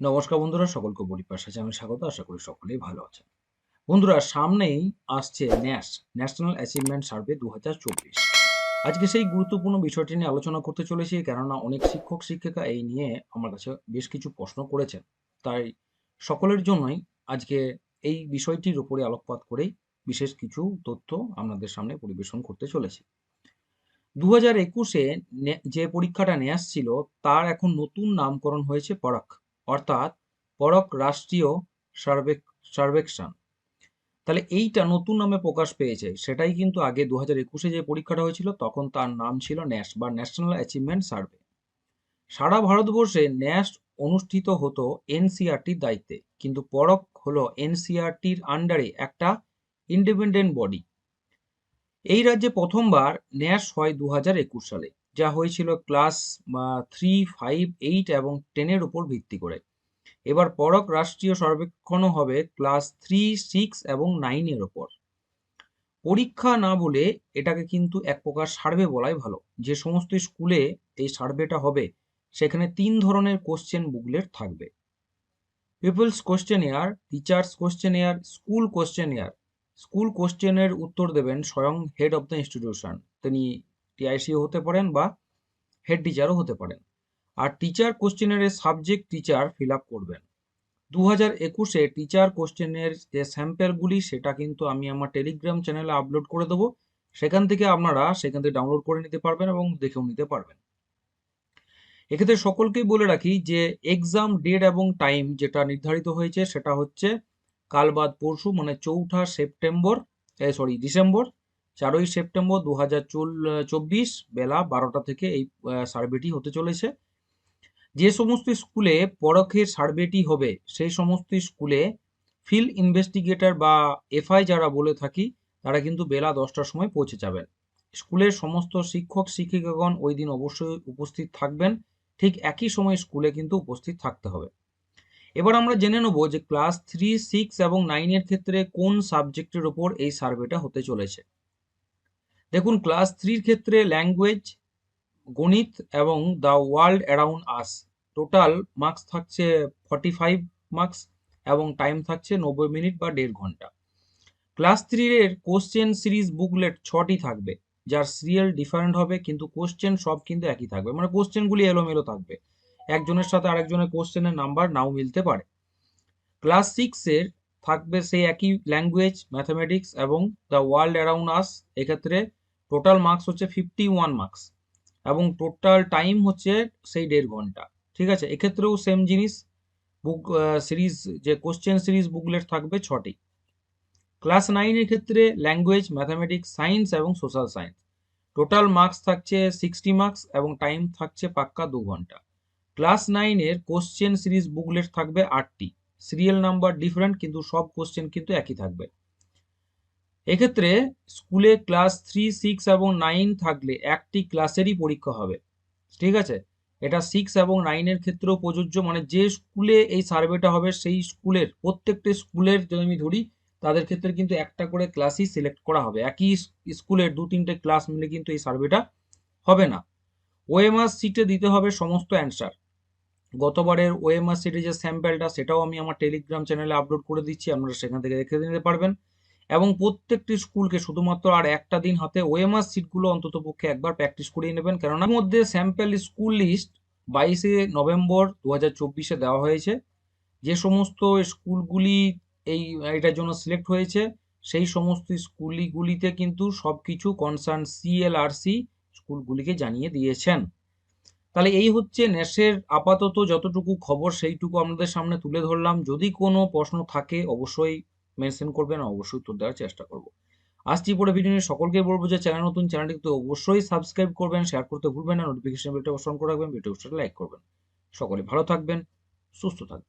নমস্কার বন্ধুরা, সকলকে বলিপার সাথে আমি স্বাগত, আশা করি সকলেই ভালো আছেন। বন্ধুরা, সামনেই আসছে ন্যাশ, ন্যাশনাল অ্যাচিভমেন্ট সার্ভে দুহাজার চব্বিশ। আজকে সেই গুরুত্বপূর্ণ বিষয়টি নিয়ে আলোচনা করতে চলেছি, কেননা অনেক শিক্ষক, শিক্ষিকা এই নিয়ে আমার কাছে বেশ কিছু প্রশ্ন করেছেন। তাই সকলের জন্যই আজকে এই বিষয়টির উপরে আলোকপাত করেই বিশেষ কিছু তথ্য আপনাদের সামনে পরিবেশন করতে চলেছি। দু হাজার একুশে যে পরীক্ষাটা নেওয়া ছিল তার এখন নতুন নামকরণ হয়েছে পরাক অর্থাৎ পরক রাষ্ট্রীয় সার্ভেক সার্ভেকশন তাহলে এইটা নতুন নামে প্রকাশ পেয়েছে, সেটাই কিন্তু আগে দু হাজার একুশে যে পরীক্ষাটা হয়েছিল, তখন তার নাম ছিল ন্যাশ, বা ন্যাশনাল অ্যাচিভমেন্ট সার্ভে। সারা ভারতবর্ষে ন্যাশ অনুষ্ঠিত হতো এনসিআরটির দায়িত্বে, কিন্তু পরক হলো এনসিআরটির আন্ডারে একটা ইন্ডিপেন্ডেন্ট বডি। এই রাজ্যে প্রথমবার ন্যাশ হয় দু একুশ সালে। যা হয়েছিল ক্লাস থ্রি ফাইভ এইট এবং টেনের উপর ভিত্তি করে। এবার পরক রাষ্ট্রীয় সর্বেক্ষণও হবে ক্লাস থ্রি সিক্স এবং নাইনের ওপর পরীক্ষা না বলে এটাকে কিন্তু এক প্রকার সার্ভে বলাই ভালো। যে সমস্ত স্কুলে এই সার্ভেটা হবে, সেখানে তিন ধরনের কোশ্চেন বুকলেট থাকবে। Pupils question air teachers question air school question air school কোশ্চেনের উত্তর দেবেন স্বয়ং হেড অফ দ্য ইনস্টিটিউশন তিনি টিআইসিও হতে পারেন বা হেড টিচারও হতে পারেন। আর টিচার কোশ্চেনের সাবজেক্ট টিচার ফিল আপ করবেন। দু হাজার একুশে টিচার কোশ্চেনের যে স্যাম্পেলগুলি সেটা কিন্তু আমি আমার টেলিগ্রাম চ্যানেলে আপলোড করে দেবো। সেখান থেকে আপনারা সেখান থেকে ডাউনলোড করে নিতে পারবেন এবং দেখেও নিতে পারবেন। এক্ষেত্রে সকলকেই বলে রাখি যে এক্সাম ডেট এবং টাইম যেটা নির্ধারিত হয়েছে, সেটা হচ্ছে কাল বাদ পরশু মানে চৌঠা সেপ্টেম্বর সরি ডিসেম্বর। চারই সেপ্টেম্বর দু হাজার চব্বিশ বেলা বারোটা থেকে এই সার্ভেটি হতে চলেছে। যে সমস্ত স্কুলে পরখের সার্ভেটি হবে, সেই সমস্ত স্কুলে ফিল্ড ইনভেস্টিগেটর বা এফআই যারা বলে থাকি, তারা কিন্তু বেলা দশটার সময় পৌঁছে যাবেন। স্কুলের সমস্ত শিক্ষক, শিক্ষিকাগণ ওই দিন অবশ্যই উপস্থিত থাকবেন। ঠিক একই সময় স্কুলে কিন্তু উপস্থিত থাকতে হবে। এবার আমরা জেনে নেব যে ক্লাস থ্রি, সিক্স এবং নাইনের ক্ষেত্রে কোন সাবজেক্টের ওপর এই সার্ভেটা হতে চলেছে। দেখুন ক্লাস থ্রির ক্ষেত্রে ল্যাঙ্গুয়েজ গণিত এবং the world around us total marks থাকছে ফর্টি ফাইভ মার্কস এবং টাইম থাকছে নব্বই মিনিট বা দেড় ঘণ্টা। ক্লাস থ্রির কোশ্চেন সিরিজ বুকলেট ছটি থাকবে, যার সিরিয়াল ডিফারেন্ট হবে, কিন্তু কোশ্চেন সব কিন্তু একই থাকবে। মানে কোশ্চেনগুলি এলোমেলো থাকবে। একজনের সাথে আরেকজনের কোশ্চেনের নাম্বার নাও মিলতে পারে। ক্লাস সিক্সের থাকবে সেই একই ল্যাঙ্গুয়েজ ম্যাথামেটিক্স এবং দ্য ওয়ার্ল্ড অ্যারাউন্ড আস এক্ষেত্রে টোটাল মার্কস হচ্ছে ফিফটি ওয়ান মার্কস এবং টোটাল টাইম হচ্ছে সেই দেড় ঘণ্টা। ঠিক আছে? এক্ষেত্রেও সেম জিনিস। বুক সিরিজ যে কোশ্চেন সিরিজ বুকলেট থাকবে ছটি। ক্লাস নাইনের ক্ষেত্রে ল্যাঙ্গুয়েজ ম্যাথামেটিক্স সায়েন্স এবং সোশ্যাল সায়েন্স টোটাল মার্কস থাকছে সিক্সটি মার্কস এবং টাইম থাকছে পাক্কা দু ঘণ্টা। ক্লাস নাইনের কোশ্চেন সিরিজ বুকলেট থাকবে আটটি। সিরিয়াল নাম্বার ডিফারেন্ট কিন্তু সব কোশ্চেন কিন্তু একই থাকবে। এক্ষেত্রে স্কুলে ক্লাস থ্রি, সিক্স এবং নাইন থাকলে একটি ক্লাসেরই পরীক্ষা হবে। ঠিক আছে? এটা সিক্স এবং নাইনের ক্ষেত্রেও প্রযোজ্য। মানে যে স্কুলে এই সার্ভেটা হবে, সেই স্কুলের, প্রত্যেকটা স্কুলের যদি আমি ধরি, তাদের ক্ষেত্রে কিন্তু একটা করে ক্লাসই সিলেক্ট করা হবে। একই স্কুলের দু তিনটে ক্লাস মিলে কিন্তু এই সার্ভেটা হবে না। ওএমআর সিটে দিতে হবে সমস্ত অ্যান্সার। গতবারের ওএমআর সিটে যে স্যাম্পেলটা, সেটাও আমি আমার টেলিগ্রাম চ্যানেলে আপলোড করে দিচ্ছি। আপনারা সেখান থেকে দেখে নিতে পারবেন। এবং প্রত্যেকটি স্কুলকে শুধুমাত্র আর একটা দিন হাতে ওএমআর সিটগুলো অন্তত পক্ষে একবার প্র্যাকটিস করিয়ে নেবেন। কেননা মধ্যে স্যাম্পেল স্কুল লিস্ট বাইশে নভেম্বর দু হাজার চব্বিশে দেওয়া হয়েছে। যে সমস্ত স্কুলগুলি এই, এটার জন্য সিলেক্ট হয়েছে, সেই সমস্ত স্কুলগুলিতে কিন্তু সব কিছু কনসার্ন সিএলআরসি স্কুলগুলিকে জানিয়ে দিয়েছেন। তাহলে এই হচ্ছে নেশের আপাতত যতটুকু খবর সেইটুকু আপনাদের সামনে তুলে ধরলাম। যদি কোনো প্রশ্ন থাকে অবশ্যই মেনশন করবেন অবশ্যই উত্তর দেওয়ার চেষ্টা করব। আজটি পরে ভিডিও নিয়ে সকলকে বলব যে চ্যানেল নতুন, চ্যানেলটিকে অবশ্যই সাবস্ক্রাইব করবেন শেয়ার করতে ভুলবেন না নোটিফিকেশন বেলটা অন করে রাখবেন ভিডিও লাইক করবেন। সকলে ভালো থাকবেন, সুস্থ থাকবেন।